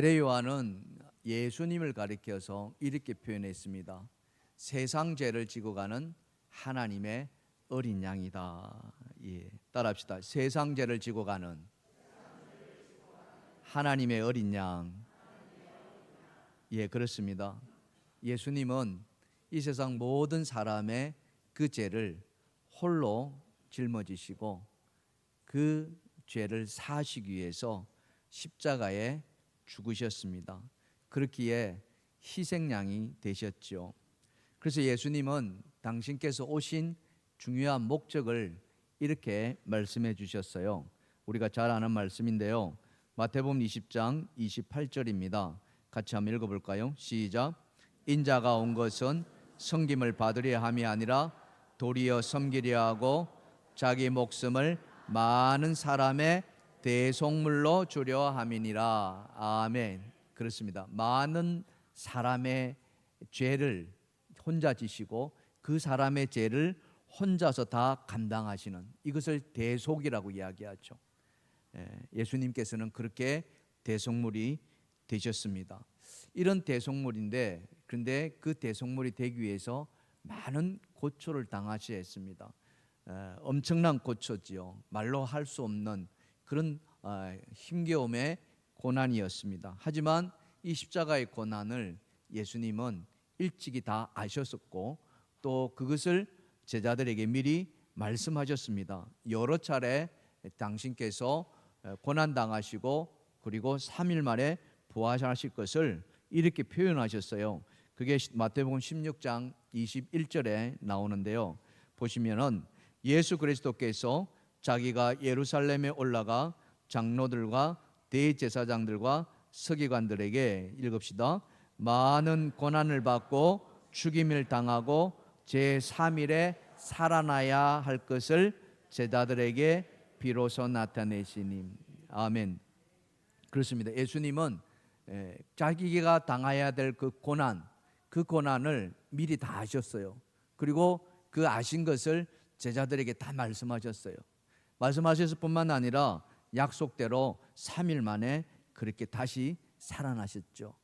세례 요한은 예수님을 가리켜서 이렇게 표현했습니다. 세상 죄를 지고 가는 하나님의 어린 양이다. 예, 따라합시다. 세상 죄를 지고 가는 하나님의 어린 양. 예, 그렇습니다. 예수님은 이 세상 모든 사람의 그 죄를 홀로 짊어지시고 그 죄를 사시기 위해서 십자가에 죽으셨습니다. 그렇기에 희생양이 되셨죠. 그래서 예수님은 당신께서 오신 중요한 목적을 이렇게 말씀해 주셨어요. 우리가 잘 아는 말씀인데요. 마태복음 20장 28절입니다. 같이 한번 읽어 볼까요? 시작. 인자가 온 것은 섬김을 받으려 함이 아니라 도리어 섬기려 하고 자기 목숨을 많은 사람의 대속물로 주려 함이니라. 아멘. 그렇습니다. 많은 사람의 죄를 혼자 지시고 그 사람의 죄를 혼자서 다 감당하시는 이것을 대속이라고 이야기하죠. 예, 예수님께서는 그렇게 대속물이 되셨습니다. 이런 대속물인데 그런데 그 대속물이 되기 위해서 많은 고초를 당하셔야 했습니다. 에, 엄청난 고초지요. 말로 할 수 없는 그런 어, 힘겨움의 고난이었습니다. 하지만 이 십자가의 고난을 예수님은 일찍이 다 아셨었고 또 그것을 제자들에게 미리 말씀하셨습니다. 여러 차례 당신께서 고난 당하시고 그리고 3일 만에 부활하실 것을 이렇게 표현하셨어요. 그게 마태복음 16장 21절에 나오는데요. 보시면은 예수 그리스도께서 자기가 예루살렘에 올라가 장로들과 대제사장들과 서기관들에게 읽읍시다. 많은 고난을 받고 죽임을 당하고 제 3일에 살아나야 할 것을 제자들에게 비로소 나타내시니 아멘. 그렇습니다. 예수님은 에, 자기가 당해야 될 그 고난, 그 고난을 미리 다 아셨어요. 그리고 그 아신 것을 제자들에게 다 말씀하셨어요. 말씀하셨을 뿐만 아니라 약속대로 3일 만에 그렇게 다시 살아나셨죠.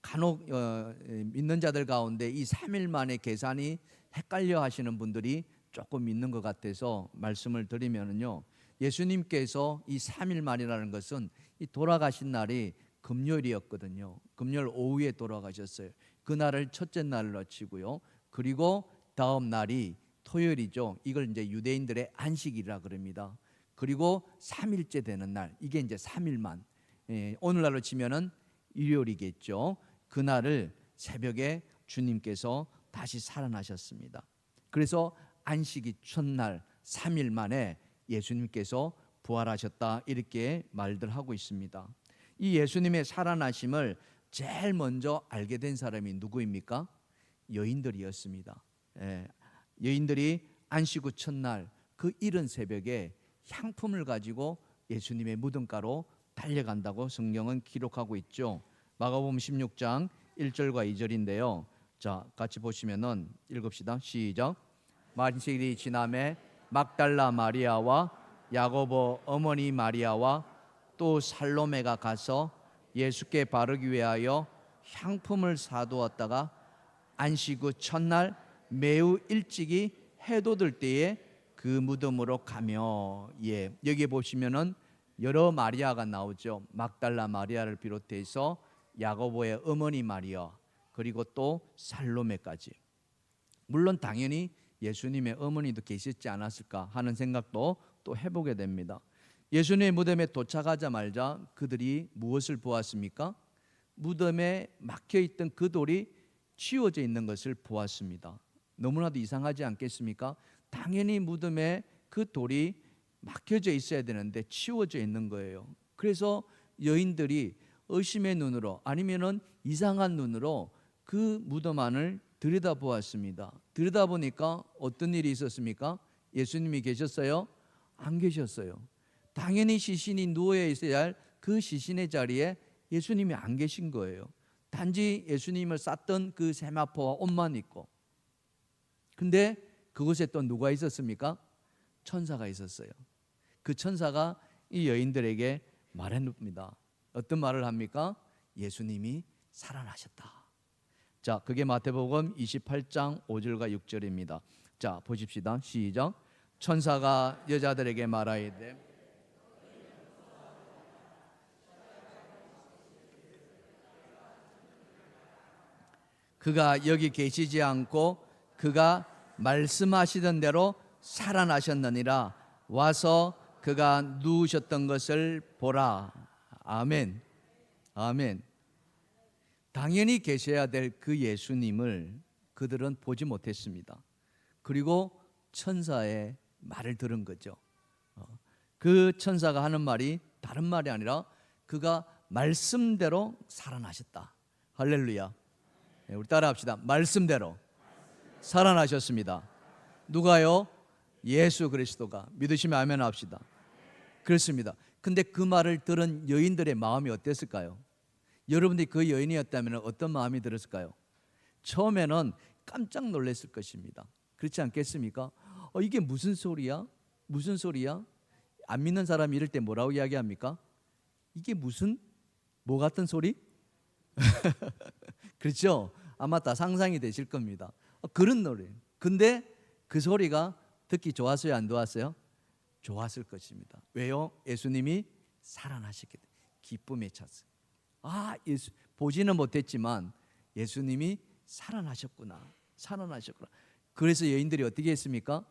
간혹 어, 믿는 자들 가운데 이 3일 만에 계산이 헷갈려 하시는 분들이 조금 있는 것 같아서 말씀을 드리면은요. 예수님께서 이 3일 만이라는 것은 이 돌아가신 날이 금요일이었거든요. 금요일 오후에 돌아가셨어요. 그날을 첫째 날로 치고요. 그리고 다음 날이 토요일이죠. 이걸 이제 유대인들의 안식이라 그럽니다. 그리고 3일째 되는 날, 이게 이제 3일만. 예, 오늘날로 치면은 일요일이겠죠. 그날을 새벽에 주님께서 다시 살아나셨습니다. 그래서 안식이 첫날 3일 만에 예수님께서 부활하셨다 이렇게 말들 하고 있습니다. 이 예수님의 살아나심을 제일 먼저 알게 된 사람이 누구입니까? 여인들이었습니다. 예, 여인들이 안식 후 첫날 그 이른 새벽에 향품을 가지고 예수님의 무덤가로 달려간다고 성경은 기록하고 있죠. 마가복음 16장 1절과 2절인데요. 자, 같이 보시면은 읽읍시다. 시작. 만식이 지남에 막달라 마리아와 야고보 어머니 마리아와 또 살로메가 가서 예수께 바르기 위하여 향품을 사두었다가 안식 후 첫날 매우 일찍이 해돋을 때에 그 무덤으로 가며 예 여기 보시면은 여러 마리아가 나오죠 막달라 마리아를 비롯해서 야고보의 어머니 마리아 그리고 또 살로메까지 물론 당연히 예수님의 어머니도 계셨지 않았을까 하는 생각도 또 해보게 됩니다. 예수님의 무덤에 도착하자마자 그들이 무엇을 보았습니까? 무덤에 막혀 있던 그 돌이 치워져 있는 것을 보았습니다. 너무나도 이상하지 않겠습니까? 당연히 무덤에 그 돌이 막혀져 있어야 되는데 치워져 있는 거예요. 그래서 여인들이 의심의 눈으로 아니면은 이상한 눈으로 그 무덤 안을 들여다보았습니다. 들여다보니까 어떤 일이 있었습니까? 예수님이 계셨어요? 안 계셨어요. 당연히 시신이 누워 있어야 할 그 시신의 자리에 예수님이 안 계신 거예요. 단지 예수님을 쌌던 그 세마포와 옷만 있고. 근데 그곳에 또 누가 있었습니까? 천사가 있었어요. 그 천사가 이 여인들에게 말해줍니다. 어떤 말을 합니까? 예수님이 살아나셨다. 자, 그게 마태복음 28장 5절과 6절입니다. 자, 보십시다. 시작. 천사가 여자들에게 말하이되 그가 여기 계시지 않고 그가 말씀하시던 대로 살아나셨느니라 와서 그가 누우셨던 것을 보라. 아멘. 아멘. 당연히 계셔야 될 그 예수님을 그들은 보지 못했습니다. 그리고 천사의 말을 들은 거죠. 어, 그 천사가 하는 말이 다른 말이 아니라 그가 말씀대로 살아나셨다. 할렐루야. 네, 우리 따라합시다. 말씀대로 살아나셨습니다. 누가요? 예수 그리스도가 믿으시면 아멘 합시다. 그렇습니다. 근데 그 말을 들은 여인들의 마음이 어땠을까요? 여러분들이 그 여인이었다면 어떤 마음이 들었을까요? 처음에는 깜짝 놀랐을 것입니다. 그렇지 않겠습니까? 어, 이게 무슨 소리야? 무슨 소리야? 안 믿는 사람이 이럴 때 뭐라고 이야기합니까? 이게 무슨 뭐 같은 소리? 그렇죠? 아마 다 상상이 되실 겁니다. 어, 그런 노래. 근데 그 소리가 듣기 좋았어요, 안 좋았어요? 좋았을 것입니다. 왜요? 예수님이 살아나셨기 때문에 기쁨에 찼어요. 아, 예수 보지는 못했지만 예수님이 살아나셨구나. 살아나셨구나. 그래서 여인들이 어떻게 했습니까?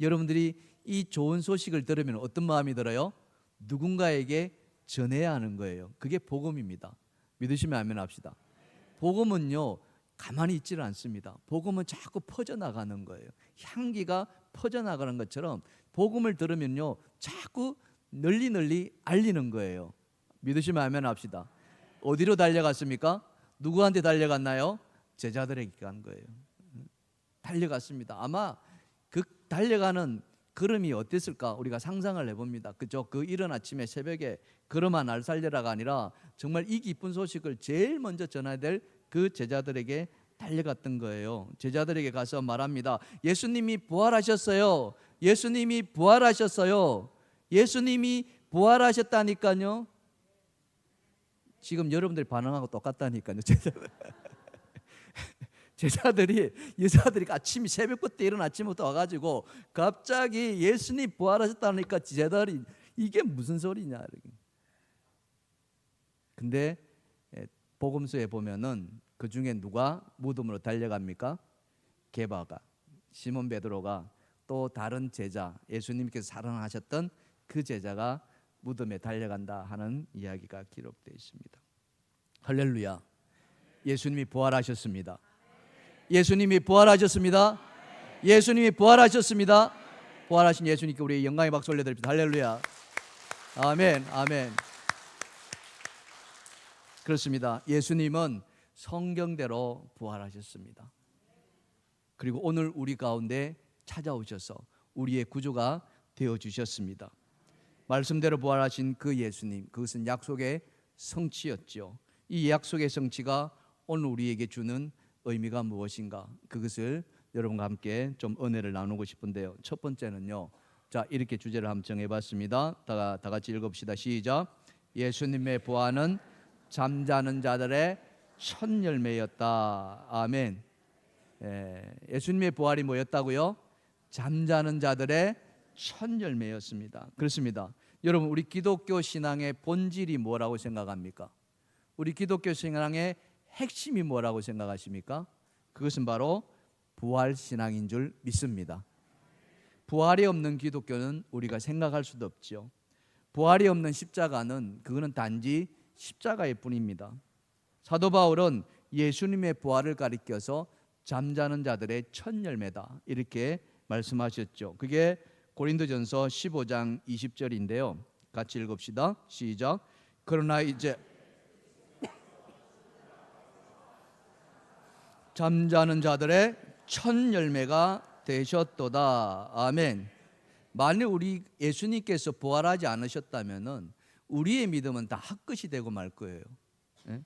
여러분들이 이 좋은 소식을 들으면 어떤 마음이 들어요? 누군가에게 전해야 하는 거예요. 그게 복음입니다. 믿으시면 아멘 합시다. 복음은요 가만히 있지를 않습니다. 복음은 자꾸 퍼져 나가는 거예요. 향기가 퍼져 나가는 것처럼 복음을 들으면요 자꾸 널리 널리 알리는 거예요. 믿으시면 아멘 합시다. 어디로 달려갔습니까? 누구한테 달려갔나요? 제자들에게 간 거예요. 달려갔습니다. 아마 그 달려가는 걸음이 어땠을까 우리가 상상을 해봅니다. 그죠? 그 이른 아침에 새벽에 걸음아 날 살려라가 아니라 정말 이 기쁜 소식을 제일 먼저 전해야 될 그 제자들에게 달려갔던 거예요. 제자들에게 가서 말합니다. 예수님이 부활하셨어요. 예수님이 부활하셨어요. 예수님이 부활하셨다니까요. 지금 여러분들이 반응하고 똑같다니까요. 제자들. 제자들이 여자들이 아침이 새벽부터 일어나 아침부터 와가지고 갑자기 예수님 부활하셨다니까 제자들이 이게 무슨 소리냐 이렇게. 근데 에, 복음서에 보면은 그 중에 누가 무덤으로 달려갑니까? 게바가 시몬 베드로가 또 다른 제자 예수님께서 사랑하셨던 그 제자가 무덤에 달려간다 하는 이야기가 기록되어 있습니다. 할렐루야. 예수님이 부활하셨습니다. 예수님이 부활하셨습니다. 예수님이 부활하셨습니다. 부활하신 예수님께 우리 영광의 박수 올려드립니다. 할렐루야. 아멘, 아멘. 그렇습니다. 예수님은 성경대로 부활하셨습니다. 그리고 오늘 우리 가운데 찾아오셔서 우리의 구조가 되어 주셨습니다. 말씀대로 부활하신 그 예수님, 그것은 약속의 성취였죠. 이 약속의 성취가 오늘 우리에게 주는 의미가 무엇인가? 그것을 여러분과 함께 좀 은혜를 나누고 싶은데요. 첫 번째는요. 자, 이렇게 주제를 한번 정해 봤습니다. 다, 다 같이 읽읍시다. 시작. 예수님의 부활은 잠자는 자들의 첫 열매였다. 아멘. 예, 예수님의 부활이 뭐였다고요? 잠자는 자들의 첫 열매였습니다. 그렇습니다. 여러분 우리 기독교 신앙의 본질이 뭐라고 생각합니까? 우리 기독교 신앙의 핵심이 뭐라고 생각하십니까? 그것은 바로 부활 신앙인 줄 믿습니다. 부활이 없는 기독교는 우리가 생각할 수도 없죠. 부활이 없는 십자가는 그거는 단지 십자가일 뿐입니다. 사도 바울은 예수님의 부활을 가리켜서 잠자는 자들의 첫 열매다 이렇게 말씀하셨죠. 그게 고린도전서 15장 20절인데요. 같이 읽읍시다. 시작. 그러나 이제 잠자는 자들의 첫 열매가 되셨도다. 아멘. 만일 우리 예수님께서 부활하지 않으셨다면은 우리의 믿음은 다 헛것이 되고 말 거예요. 예?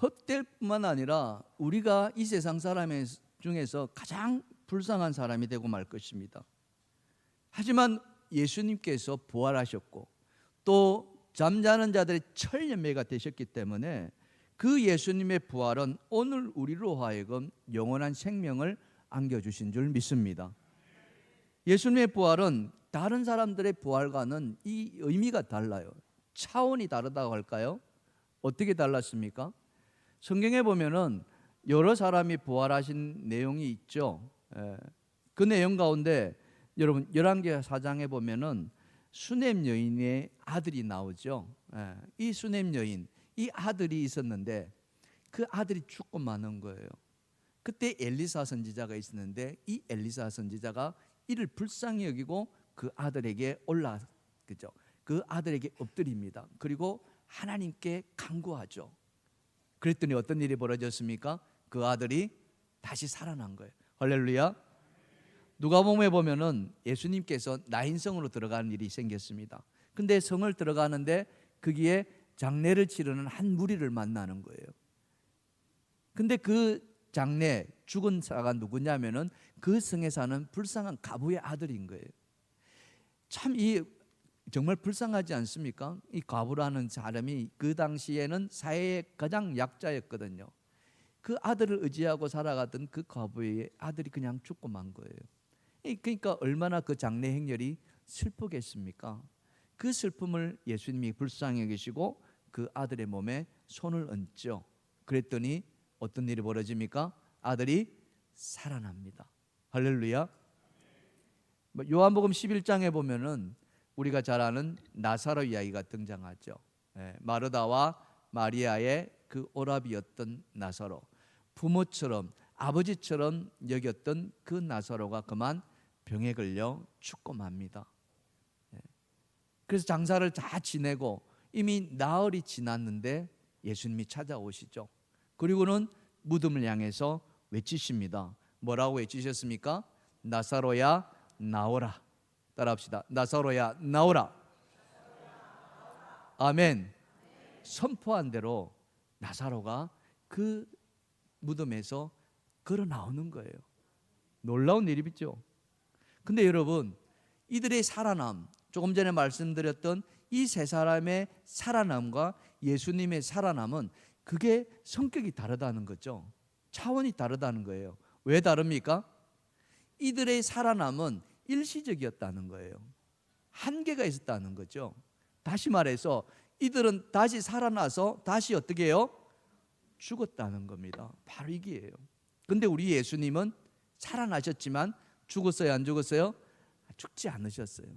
헛될 뿐만 아니라 우리가 이 세상 사람 중에서 가장 불쌍한 사람이 되고 말 것입니다. 하지만 예수님께서 부활하셨고 또 잠자는 자들의 철연매가 되셨기 때문에 그 예수님의 부활은 오늘 우리로 하여금 영원한 생명을 안겨주신 줄 믿습니다. 예수님의 부활은 다른 사람들의 부활과는 이 의미가 달라요. 차원이 다르다고 할까요? 어떻게 달랐습니까? 성경에 보면은 여러 사람이 부활하신 내용이 있죠. 예. 그 내용 가운데 여러분 열왕기 사장에 보면은 수넴 여인의 아들이 나오죠. 예. 이 수넴 여인 이 아들이 있었는데 그 아들이 죽고 마는 거예요. 그때 엘리사 선지자가 있었는데 이 엘리사 선지자가 이를 불쌍히 여기고 그 아들에게 올라 그죠? 그 아들에게 엎드립니다. 그리고 하나님께 간구하죠. 그랬더니 어떤 일이 벌어졌습니까? 그 아들이 다시 살아난 거예요. 할렐루야. 누가복음에 보면은 예수님께서 나인성으로 들어가는 일이 생겼습니다. 근데 성을 들어가는데 거기에 장례를 치르는 한 무리를 만나는 거예요. 근데 그 장례 죽은 자가 누구냐면은 그 성에 사는 불쌍한 가부의 아들인 거예요. 참 이 정말 불쌍하지 않습니까? 이 가부라는 사람이 그 당시에는 사회의 가장 약자였거든요. 그 아들을 의지하고 살아가던 그 가부의 아들이 그냥 죽고 만 거예요. 이 그러니까 얼마나 그 장례 행렬이 슬프겠습니까? 그 슬픔을 예수님이 불쌍히 계시고 그 아들의 몸에 손을 얹죠. 그랬더니 어떤 일이 벌어집니까? 아들이 살아납니다. 할렐루야. 뭐 요한복음 11장에 보면은 우리가 잘 아는 나사로 이야기가 등장하죠. 예, 마르다와 마리아의 그 오랍이었던 나사로 부모처럼 아버지처럼 여겼던 그 나사로가 그만 병에 걸려 죽고 맙니다. 예. 그래서 장사를 다 지내고 이미 나흘이 지났는데 예수님이 찾아오시죠. 그리고는 무덤을 향해서 외치십니다. 뭐라고 외치셨습니까? 나사로야 나오라. 따라합시다. 나사로야 나오라. 아멘. 선포한 대로 나사로가 그 무덤에서 걸어 나오는 거예요. 놀라운 일이죠. 근데 여러분, 이들의 살아남, 조금 전에 말씀드렸던 이 세 사람의 살아남과 예수님의 살아남은 그게 성격이 다르다는 거죠. 차원이 다르다는 거예요. 왜 다릅니까? 이들의 살아남은 일시적이었다는 거예요. 한계가 있었다는 거죠. 다시 말해서 이들은 다시 살아나서 다시 어떻게 해요? 죽었다는 겁니다. 바로 이게예요. 근데 우리 예수님은 살아나셨지만 죽었어요, 안 죽었어요? 죽지 않으셨어요.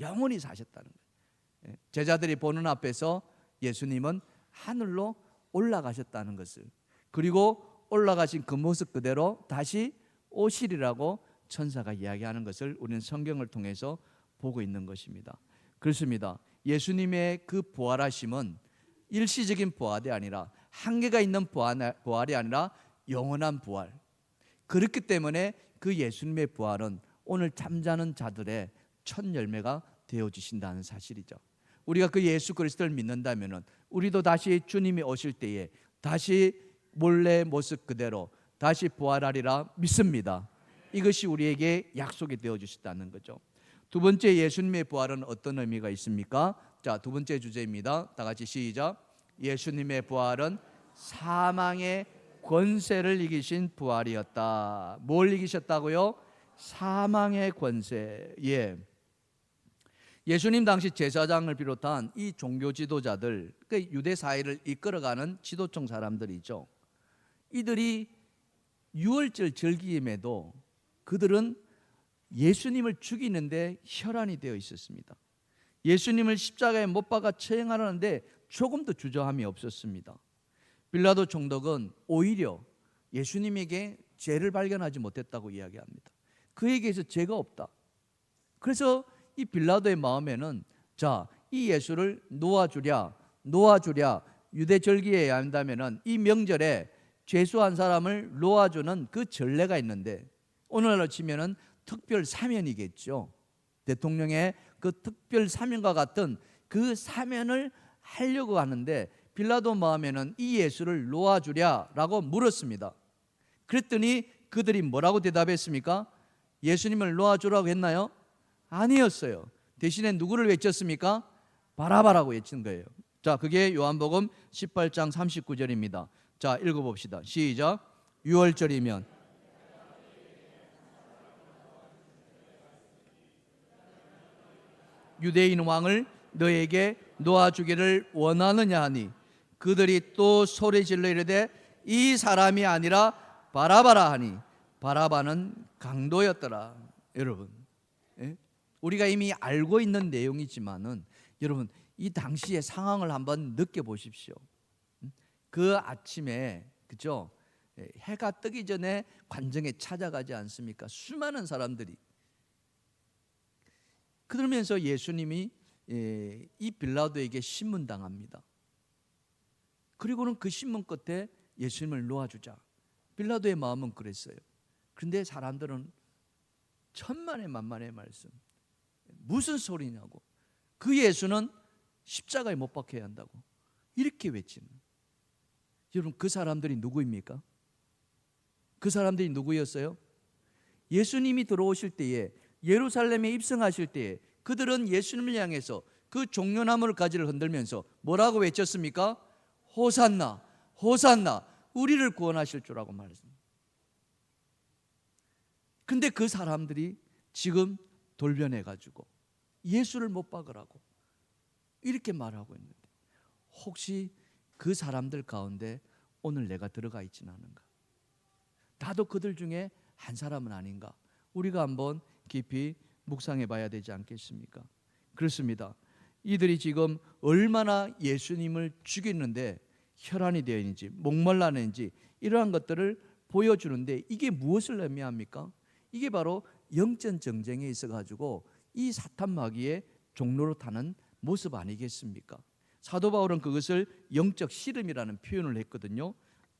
영원히 사셨다는 거예요. 예, 제자들이 보는 앞에서 예수님은 하늘로 올라가셨다는 것을 그리고 올라가신 그 모습 그대로 다시 오시리라고 천사가 이야기하는 것을 우리는 성경을 통해서 보고 있는 것입니다. 그렇습니다. 예수님의 그 부활하심은 일시적인 부활이 아니라 한계가 있는 부활이 아니라 영원한 부활. 그렇기 때문에 그 예수님의 부활은 오늘 잠자는 자들의 첫 열매가 되어 주신다는 사실이죠. 우리가 그 예수 그리스도를 믿는다면은 우리도 다시 주님이 오실 때에 다시 몰래 모습 그대로 다시 부활하리라 믿습니다. 이것이 우리에게 약속이 되어 주셨다는 거죠. 두 번째 예수님의 부활은 어떤 의미가 있습니까? 자, 두 번째 주제입니다. 다 같이 시작. 예수님의 부활은 사망의 권세를 이기신 부활이었다. 뭘 이기셨다고요? 사망의 권세. 예. 예수님 당시 제사장을 비롯한 이 종교 지도자들, 그 유대 사회를 이끌어가는 지도층 사람들이죠. 이들이 유월절 절기임에도 그들은 예수님을 죽이는데 혈안이 되어 있었습니다. 예수님을 십자가에 못 박아 처형하려는데 조금도 주저함이 없었습니다. 빌라도 총독은 오히려 예수님에게 죄를 발견하지 못했다고 이야기합니다. 그에게서 죄가 없다. 그래서 이 빌라도의 마음에는 자, 이 예수를 놓아주랴, 놓아주랴, 유대 절기에 한다면은 이 명절에 죄수한 사람을 놓아주는 그 전례가 있는데 오늘날로 치면은 특별 사면이겠죠. 대통령의 그 특별 사면과 같은 그 사면을 하려고 하는데 빌라도 마음에는 이 예수를 놓아주랴라고 물었습니다. 그랬더니 그들이 뭐라고 대답했습니까? 예수님을 놓아주라고 했나요? 아니었어요. 대신에 누구를 외쳤습니까? 바라바라고 외치는 거예요. 자, 그게 요한복음 18장 39절입니다. 자, 읽어 봅시다. 시작. 6월절이면 유대인 왕을 너에게 놓아주기를 원하느냐 하니 그들이 또 소리질러 이르되 이 사람이 아니라 바라바라 하니 바라바는 강도였더라. 여러분 예? 우리가 이미 알고 있는 내용이지만은 여러분 이 당시의 상황을 한번 느껴보십시오. 음? 그 아침에 그죠? 예, 해가 뜨기 전에 관정에 찾아가지 않습니까? 수많은 사람들이 그러면서 예수님이 예, 이 빌라도에게 신문 당합니다. 그리고는 그 신문 끝에 예수님을 놓아주자. 빌라도의 마음은 그랬어요. 그런데 사람들은 천만의 만만의 말씀. 무슨 소리냐고. 그 예수는 십자가에 못 박혀야 한다고. 이렇게 외치는. 여러분 그 사람들이 누구입니까? 그 사람들이 누구였어요? 예수님이 들어오실 때에 예루살렘에 입성하실 때에 그들은 예수님을 향해서 그 종려나무를 가지를 흔들면서 뭐라고 외쳤습니까? 호산나, 호산나, 우리를 구원하실 줄 알고 말했습니다. 근데 그 사람들이 지금 돌변해 가지고 예수를 못 박으라고 이렇게 말하고 있는데 혹시 그 사람들 가운데 오늘 내가 들어가 있지는 않은가? 나도 그들 중에 한 사람은 아닌가? 우리가 한번 깊이 묵상해 봐야 되지 않겠습니까? 그렇습니다. 이들이 지금 얼마나 예수님을 죽이는데 혈안이 되어 있는지 목말라는지 이러한 것들을 보여주는데 이게 무엇을 의미합니까? 이게 바로 영전 정쟁에 있어 가지고 이 사탄 마귀의 종로로 타는 모습 아니겠습니까? 사도 바울은 그것을 영적 씨름이라는 표현을 했거든요.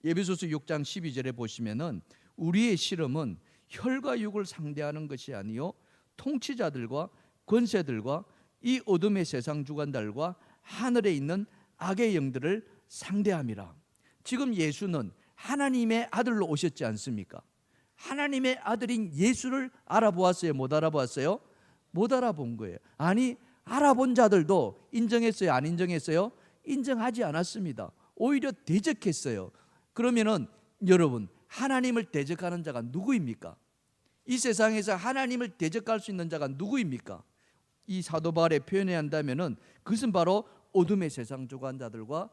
예배소서 6장 12절에 보시면은 우리의 씨름은 혈과 육을 상대하는 것이 아니요 통치자들과 권세들과 이 어둠의 세상 주관들과 하늘에 있는 악의 영들을 상대함이라. 지금 예수는 하나님의 아들로 오셨지 않습니까? 하나님의 아들인 예수를 알아보았어요? 못 알아보았어요? 못 알아본 거예요. 아니 알아본 자들도 인정했어요? 안 인정했어요? 인정하지 않았습니다. 오히려 대적했어요. 그러면은 여러분 하나님을 대적하는 자가 누구입니까? 이 세상에서 하나님을 대적할 수 있는 자가 누구입니까? 이 사도 바울에 표현해야 한다면은 그것은 바로 어둠의 세상 주관자들과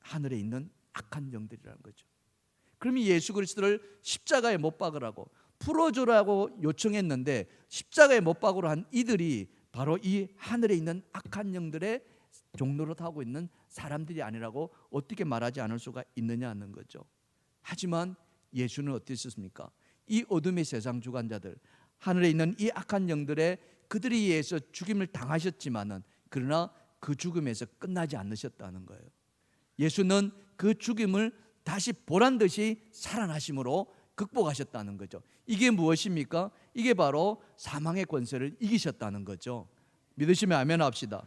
하늘에 있는 악한 영들이라는 거죠. 그러면 예수 그리스도를 십자가에 못 박으라고 풀어주라고 요청했는데 십자가에 못 박으러 한 이들이 바로 이 하늘에 있는 악한 영들의 종로로 타고 있는 사람들이 아니라고 어떻게 말하지 않을 수가 있느냐 하는 거죠. 하지만 예수는 어땠습니까? 이 어둠의 세상 주관자들 하늘에 있는 이 악한 영들의 그들에 의해서 죽임을 당하셨지만은 그러나 그 죽음에서 끝나지 않으셨다는 거예요. 예수는 그 죽임을 다시 보란 듯이 살아나심으로 극복하셨다는 거죠. 이게 무엇입니까? 이게 바로 사망의 권세를 이기셨다는 거죠. 믿으시면 아멘 합시다.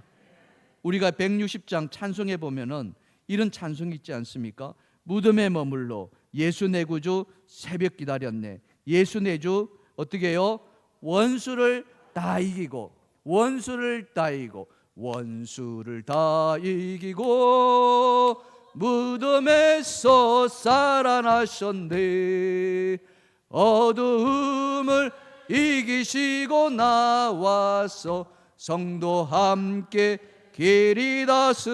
우리가 160장 찬송에 보면은 이런 찬송이 있지 않습니까? 무덤에 머물러 예수 내 구주 새벽 기다렸네. 예수 내 주 어떻게 해요? 원수를 다 이기고 원수를 다 이기고 원수를 다 이기고 무덤에서 살아나셨네 어두움을 이기시고 나와서 성도 함께 길이 다스리시네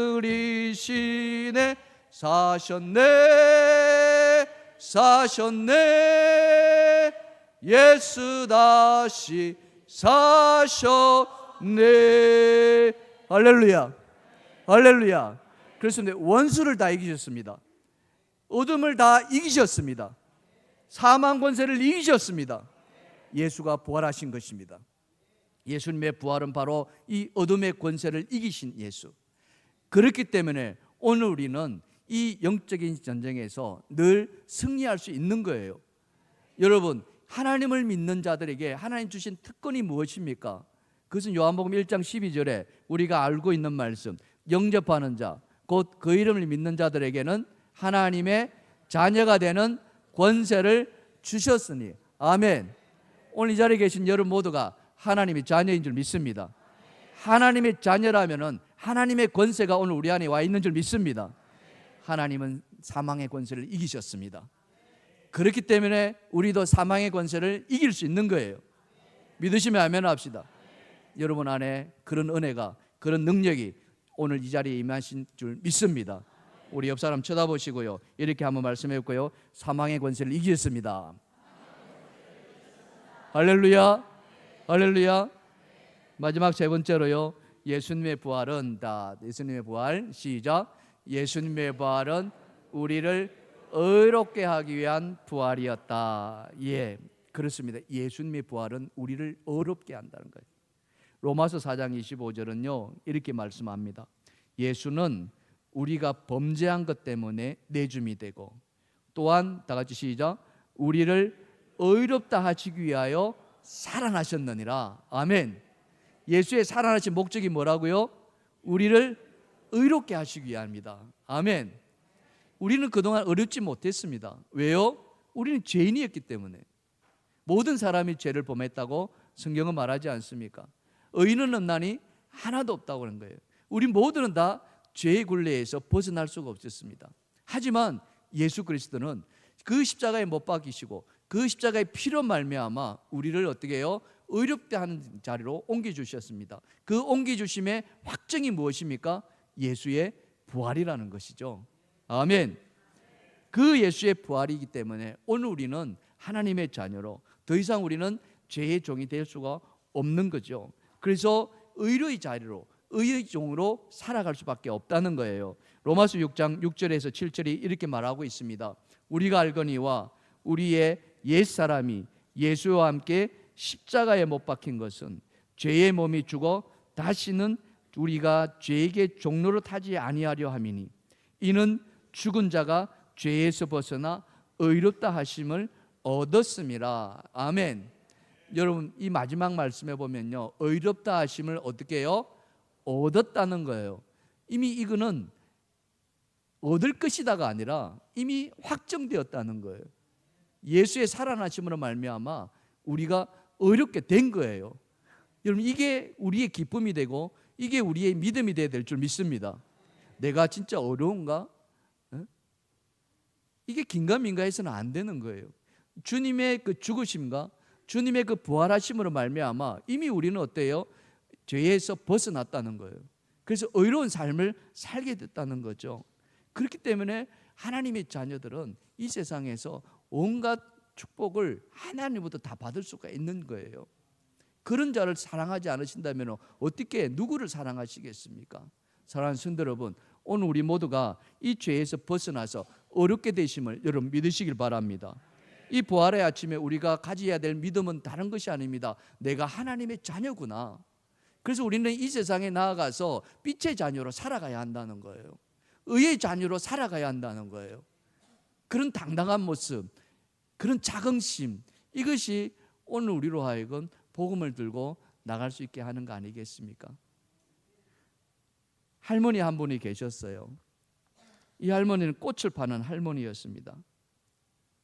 사셨네 사셨네. 예수 다시 사셨네. 할렐루야. 할렐루야. 그렇습니다. 원수를 다 이기셨습니다. 어둠을 다 이기셨습니다. 사망 권세를 이기셨습니다. 예수가 부활하신 것입니다. 예수님의 부활은 바로 이 어둠의 권세를 이기신 예수. 그렇기 때문에 오늘 우리는 이 영적인 전쟁에서 늘 승리할 수 있는 거예요 여러분 하나님을 믿는 자들에게 하나님 주신 특권이 무엇입니까? 그것은 요한복음 1장 12절에 우리가 알고 있는 말씀 영접하는 자, 곧 그 이름을 믿는 자들에게는 하나님의 자녀가 되는 권세를 주셨으니 아멘. 오늘 이 자리에 계신 여러분 모두가 하나님의 자녀인 줄 믿습니다. 하나님의 자녀라면은 하나님의 권세가 오늘 우리 안에 와 있는 줄 믿습니다. 하나님은 사망의 권세를 이기셨습니다. 그렇기 때문에 우리도 사망의 권세를 이길 수 있는 거예요. 믿으시면 아멘 합시다. 여러분 안에 그런 은혜가 그런 능력이 오늘 이 자리에 임하신 줄 믿습니다. 우리 옆 사람 쳐다보시고요. 이렇게 한번 말씀했고요. 사망의 권세를 이기셨습니다. 할렐루야. 할렐루야. 마지막 세 번째로요. 예수님의 부활은 다 예수님의 부활 시작. 예수님의 부활은 우리를 의롭게 하기 위한 부활이었다. 예. 그렇습니다. 예수님의 부활은 우리를 어렵게 한다는 거예요. 로마서 4장 25절은요. 이렇게 말씀합니다. 예수는 우리가 범죄한 것 때문에 내줌이 되고 또한 다 같이 시작. 우리를 의롭다 하시기 위하여 살아나셨느니라. 아멘. 예수의 살아나신 목적이 뭐라고요? 우리를 의롭게 하시기 위함이다. 아멘. 우리는 그동안 어렵지 못했습니다. 왜요? 우리는 죄인이었기 때문에. 모든 사람이 죄를 범했다고 성경은 말하지 않습니까? 의인은 없나니 하나도 없다고 하는 거예요. 우리 모두는 다 죄의 굴레에서 벗어날 수가 없었습니다. 하지만 예수 그리스도는 그 십자가에 못 박히시고 그 십자가의 피로 말미암아 우리를 어떻게 해요? 의롭게 하는 자리로 옮겨 주셨습니다. 그 옮겨 주심의 확정이 무엇입니까? 예수의 부활이라는 것이죠. 아멘. 그 예수의 부활이기 때문에 오늘 우리는 하나님의 자녀로 더 이상 우리는 죄의 종이 될 수가 없는 거죠. 그래서 의로의 자리로 의의 종으로 살아갈 수밖에 없다는 거예요. 로마서 6장 6절에서 7절이 이렇게 말하고 있습니다. 우리가 알거니와 우리의 옛 사람이 예수와 함께 십자가에 못 박힌 것은 죄의 몸이 죽어 다시는 우리가 죄에게 종로로 타지 아니하려 함이니 이는 죽은 자가 죄에서 벗어나 의롭다 하심을 얻었음이라. 아멘. 여러분 이 마지막 말씀에 보면요. 의롭다 하심을 어떻게 해요? 얻었다는 거예요. 이미 이거는 얻을 것이다가 아니라 이미 확정되었다는 거예요. 예수의 살아나심으로 말미암아 우리가 어렵게 된 거예요. 여러분 이게 우리의 기쁨이 되고 이게 우리의 믿음이 되어야 될 줄 믿습니다. 내가 진짜 어려운가? 에? 이게 긴가민가 해서는 안 되는 거예요. 주님의 그 죽으심과 주님의 그 부활하심으로 말미암아 이미 우리는 어때요? 죄에서 벗어났다는 거예요. 그래서 의로운 삶을 살게 됐다는 거죠. 그렇기 때문에 하나님의 자녀들은 이 세상에서 온갖 축복을 하나님부터 다 받을 수가 있는 거예요. 그런 자를 사랑하지 않으신다면 어떻게 누구를 사랑하시겠습니까? 사랑하는 성도 여러분, 오늘 우리 모두가 이 죄에서 벗어나서 어렵게 되심을 여러분 믿으시길 바랍니다. 이 부활의 아침에 우리가 가져야 될 믿음은 다른 것이 아닙니다. 내가 하나님의 자녀구나. 그래서 우리는 이 세상에 나아가서 빛의 자녀로 살아가야 한다는 거예요. 의의 자녀로 살아가야 한다는 거예요. 그런 당당한 모습, 그런 자긍심, 이것이 오늘 우리로 하여금 복음을 들고 나갈 수 있게 하는 거 아니겠습니까? 할머니 한 분이 계셨어요. 이 할머니는 꽃을 파는 할머니였습니다.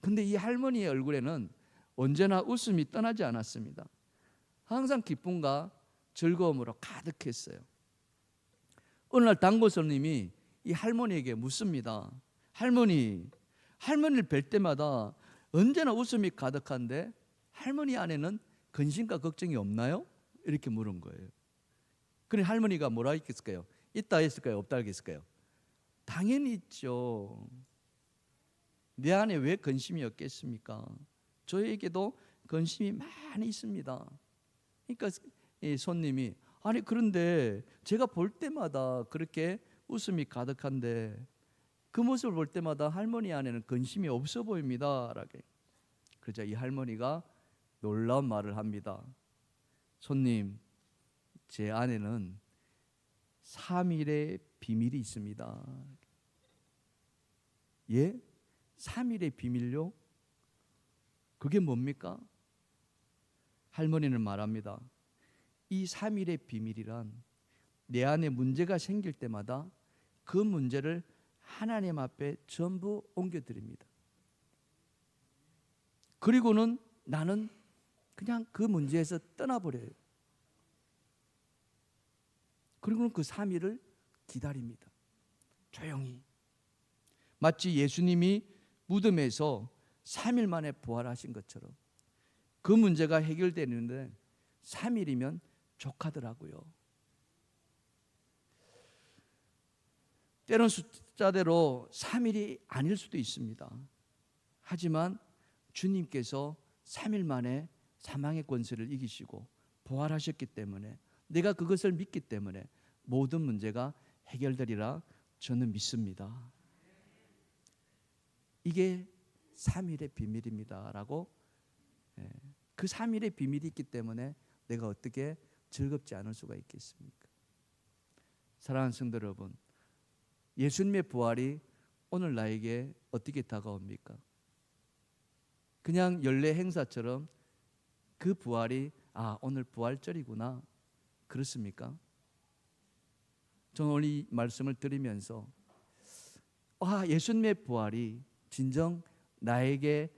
근데 이 할머니의 얼굴에는 언제나 웃음이 떠나지 않았습니다. 항상 기쁨과 즐거움으로 가득했어요. 어느 날 단고 손님이 이 할머니에게 묻습니다. 할머니, 할머니를 뵐 때마다 언제나 웃음이 가득한데 할머니 안에는 근심과 걱정이 없나요? 이렇게 물은 거예요. 그래 할머니가 뭐라 했겠을까요? 있다 했을까요? 없다 했을까요? 당연히 있죠. 내 안에 왜 근심이 없겠습니까? 저에게도 근심이 많이 있습니다. 그러니까 이 손님이 아니 그런데 제가 볼 때마다 그렇게 웃음이 가득한데 그 모습을 볼 때마다 할머니 안에는 근심이 없어 보입니다. 라게. 그러자 이 할머니가 놀라운 말을 합니다. 손님, 제 안에는 3일의 비밀이 있습니다. 예? 3일의 비밀요? 그게 뭡니까? 할머니는 말합니다. 이 3일의 비밀이란 내 안에 문제가 생길 때마다 그 문제를 하나님 앞에 전부 옮겨 드립니다. 그리고는 나는 그냥 그 문제에서 떠나버려요. 그리고는 그 3일을 기다립니다. 조용히. 마치 예수님이 무덤에서 3일 만에 부활하신 것처럼 그 문제가 해결되는데 3일이면 족하더라고요. 때론 숫자대로 3일이 아닐 수도 있습니다. 하지만 주님께서 3일 만에 사망의 권세를 이기시고 부활하셨기 때문에 내가 그것을 믿기 때문에 모든 문제가 해결되리라 저는 믿습니다. 이게 3일의 비밀입니다라고 예, 그 3일의 비밀이 있기 때문에 내가 어떻게 즐겁지 않을 수가 있겠습니까? 사랑하는 성도 여러분, 예수님의 부활이 오늘 나에게 어떻게 다가옵니까? 그냥 연례 행사처럼 그 부활이 아 오늘 부활절이구나 그렇습니까? 저는 오늘 이 말씀을 들으면서 아 예수님의 부활이 진정 나에게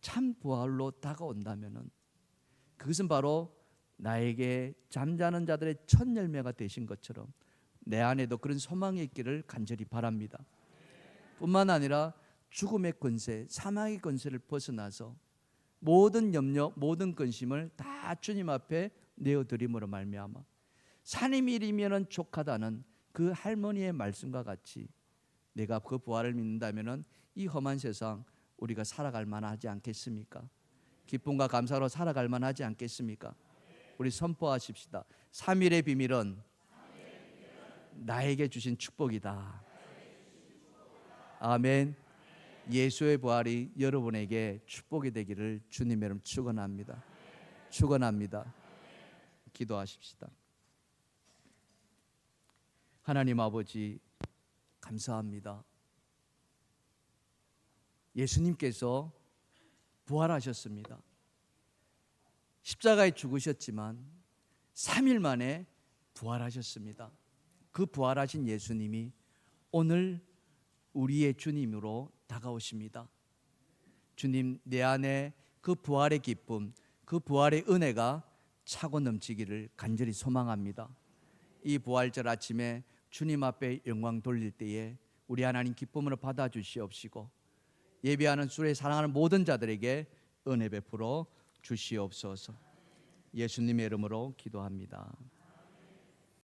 참 부활로 다가온다면은 그것은 바로 나에게 잠자는 자들의 첫 열매가 되신 것처럼 내 안에도 그런 소망이 있기를 간절히 바랍니다. 뿐만 아니라 죽음의 권세, 사망의 권세를 벗어나서 모든 염려, 모든 근심을 다 주님 앞에 내어드림으로 말미암아 산이밀이면은 족하다는 그 할머니의 말씀과 같이 내가 그 부활을 믿는다면은 이 험한 세상 우리가 살아갈 만하지 않겠습니까? 기쁨과 감사로 살아갈 만하지 않겠습니까? 우리 선포하십시다. 3일의 비밀은 나에게 주신 축복이다. 아멘. 예수의 부활이 여러분에게 축복이 되기를 주님의 이름 축원합니다. 축원합니다. 기도하십시다. 하나님 아버지 감사합니다. 예수님께서 부활하셨습니다. 십자가에 죽으셨지만 3일 만에 부활하셨습니다. 그 부활하신 예수님이 오늘 우리의 주님으로 다가오십니다. 주님 내 안에 그 부활의 기쁨, 그 부활의 은혜가 차고 넘치기를 간절히 소망합니다. 이 부활절 아침에 주님 앞에 영광 돌릴 때에 우리 하나님 기쁨으로 받아 주시옵시고 예배하는 수에 사랑하는 모든 자들에게 은혜 베풀어 주시옵소서. 예수님의 이름으로 기도합니다.